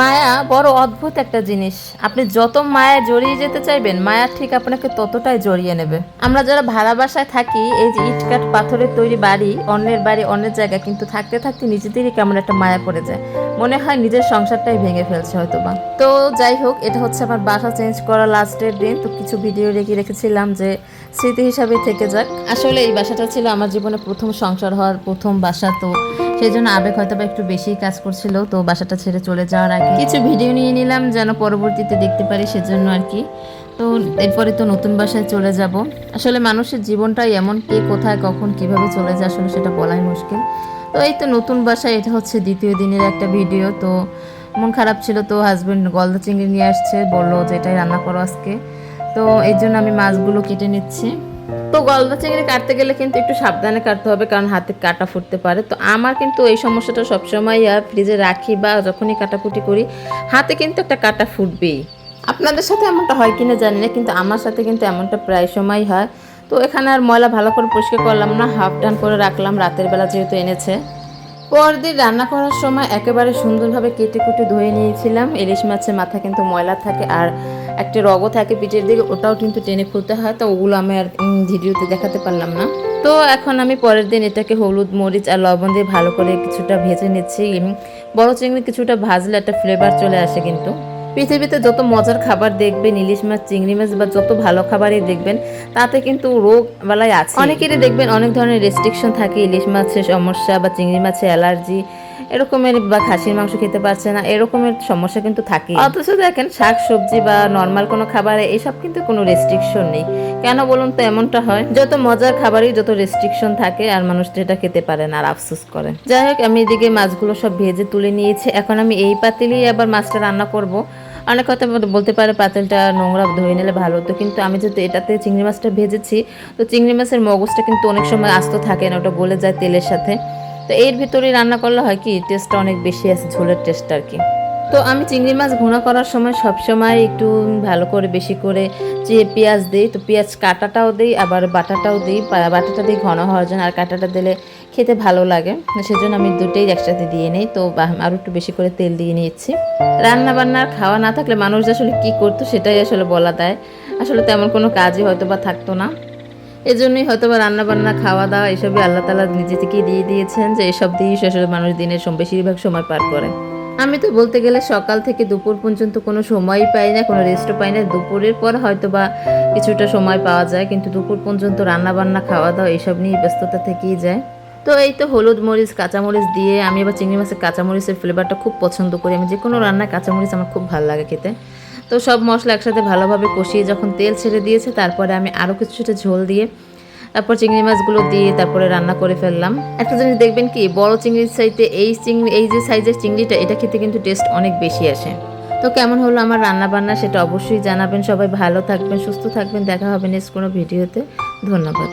মায়া বড় অদ্ভুত একটা জিনিস। আপনি যত মায়া জড়িয়ে যেতে চাইবেন, মায়া ঠিক আপনাকে ততটাই জড়িয়ে নেবে। আমরা যারা ভাড়া বাসায় থাকি, এই যে ইটকাট পাথরের তৈরি বাড়ি, অন্যের বাড়ি, অন্যের জায়গায় কিন্তু থাকতে থাকতে নিজেদেরই কেমন একটা মায়া পড়ে যায়। মনে হয় নিজের সংসারটাই ভেঙে ফেলছে হয়তো বা তো যাই হোক, এটা হচ্ছে আমার বাসা চেঞ্জ করা লাস্টের দিন। তো কিছু ভিডিও রেখে রেখেছিলাম যে স্মৃতি হিসাবে থেকে যাক। আসলে এই বাসাটা ছিল আমার জীবনে প্রথম সংসার হওয়ার প্রথম বাসা। তো সেই জন্য আবেগ হয়তো বা একটু বেশি কাজ করছিল, তো বাসাটা ছেড়ে চলে যাওয়ার আগে কিছু ভিডিও নিয়ে নিলাম যেন পরবর্তীতে দেখতে পারি সেজন্য আর কি। তো এরপরে তো নতুন বাসায় চলে যাব। আসলে মানুষের জীবনটাই এমন কে কোথায়, কখন, কীভাবে চলে যায় আসলে সেটা বলাই মুশকিল। তো এই তো নতুন বাসায়, এটা হচ্ছে দ্বিতীয় দিনের একটা ভিডিও, তো মন খারাপ ছিল তো হাজবেন্ড গলদা চিংড়ি নিয়ে আসছে, বলল যে এটাই রান্না করো আজকে। তো এই জন্য আমি মাছগুলো কেটে নিচ্ছি। তো গলদা চিংড়ি কাটতে গেলে কিন্তু একটু সাবধানে কাটতে হবে, কারণ হাতে কাটা ফুটতে পারে। তো আমার কিন্তু এই সমস্যাটা সবসময় ফ্রিজে রাখি বা যখনই কাটাকুটি করি, হাতে কিন্তু একটা কাটা ফুটবেই। আপনাদের সাথে এমনটা হয় কিনা জানি না, কিন্তু আমার সাথে কিন্তু এমনটা প্রায় সময় হয়। তো এখানে আর ময়লা ভালো করে পরিষ্কার করলাম না, হাফ টান করে রাখলাম, রাতের বেলা যেহেতু এনেছে। পরদিন রান্না করার সময় একেবারে সুন্দরভাবে কেটে কুটে ধুয়ে নিয়েছিলাম। ইলিশ মাছের মাথা কিন্তু ময়লা থাকে, আর একটা রগও থাকে পিঠের দিকে ওটাও কিন্তু টেনে খুলতে হয় তো ওগুলো আমি আর ভিডিওতে দেখাতে পারলাম না। তো এখন আমি পরের দিন এটাকে হলুদ মরিচ আর লবণ দিয়ে ভালো করে কিছুটা ভেজে নিচ্ছি বড় চিংড়ি কিছুটা ভাজলে একটা ফ্লেভার চলে আসে কিন্তু। পৃথিবীতে যত মজার খাবার দেখবেন ইলিশ মাছ চিংড়ি মাছ বা যত ভালো খাবারই দেখবেন তাতে কিন্তু রোগ বালাই আছে। অনেকেরই দেখবেন অনেক ধরনের রেস্ট্রিকশন থাকে ইলিশ মাছের সমস্যা বা চিংড়ি মাছের অ্যালার্জি এরকমের বা খাসির মাংস খেতে পারছে না, এরকমের সমস্যা কিন্তু থাকে অথচ দেখেন, শাক সবজি বা নর্মাল কোনো খাবারে এসব কিন্তু কোনো রেস্ট্রিকশন নেই। কেন বলুন তো এমনটা হয়? যত মজার খাবারই যত রেস্ট্রিকশন থাকে, আর মানুষ যেটা খেতে পারে না, আর আফসোস করে। যাই হোক, আমি এদিকে মাছগুলো সব ভেজে তুলে নিয়েছি। এখন আমি এই পাতিলেই আবার মাছটা রান্না করব। অনেক কথা বলতে পারে পাতিলটা নোংরা ধুয়ে নিলে ভালো হতো, কিন্তু আমি যেহেতু এটাতে চিংড়ি মাছটা ভেজেছি, তো চিংড়ি মাছের মগজটা কিন্তু অনেক সময় আস্ত থাকে না, ওটা গলে যায় তেলের সাথে। তো এর ভিতরে রান্না করলে হয় কি টেস্টটা অনেক বেশি আছে, ঝোলের টেস্ট আর কি। তো আমি চিংড়ি মাছ ভুনা করার সময় সব সময় একটু ভালো করে, বেশি করে যে পেঁয়াজ দিই, তো পেঁয়াজ কাটাটাও দিই, আবার বাটাটাও দিই। বাটাটা দিই ঘন হওয়ার জন্য আর কাটাটা দিলে খেতে ভালো লাগে। সেজন্য আমি দুটোই একসাথে দিয়ে নিই, তো আরও একটু বেশি করে তেল দিয়ে নিয়েছি। রান্না বান্নার খাওয়া না থাকলে মানুষ আসলে কী করতো, সেটাই আসলে বলা দেয়। আসলে তেমন কোনো কাজই হয়তো বা থাকতো না। এজন্যই হয়তো বা রান্না বান্না খাওয়া দাওয়া এসবই আল্লাহ তালা নিজে থেকেই দিয়ে দিয়েছেন যে এসব দিয়েই আসলে মানুষ দিনের বেশিরভাগ সময় পার করে। আমি তো বলতে গেলে সকাল থেকে দুপুর পর্যন্ত কোনো সময়ই পাই না কোনো রেস্টও পাই না। দুপুরের পর হয়তো বা কিছুটা সময় পাওয়া যায় কিন্তু দুপুর পর্যন্ত রান্না বান্না খাওয়া দাওয়া এসব নিয়ে ব্যস্ততা থেকেই যায়। তো এই তো হলুদ মরিচ কাঁচামরিচ দিয়ে আমি আবার চিংড়ি মাছের কাঁচামরিচের ফ্লেভারটা খুব পছন্দ করি। আমি যে কোনো রান্নায় কাঁচামরিচ আমার খুব ভালো লাগে খেতে। তো সব মশলা একসাথে ভালোভাবে কষিয়ে যখন তেল ছেড়ে দিয়েছে, তারপরে আমি আরও কিছুটা ঝোল দিয়ে তারপর চিংড়ি মাছগুলো দিয়ে তারপরে রান্না করে ফেললাম। একটা জিনিস দেখবেন কি, বড় চিংড়ির চাইতে এই চিংড়ি, এই যে সাইজের চিংড়িটা, এটা খেতে কিন্তু টেস্ট অনেক বেশি আসে। তো কেমন হলো আমার রান্না বান্না সেটা অবশ্যই জানাবেন। সবাই ভালো থাকবেন, সুস্থ থাকবেন। দেখা হবে নেক্সট কোনো ভিডিওতে। ধন্যবাদ।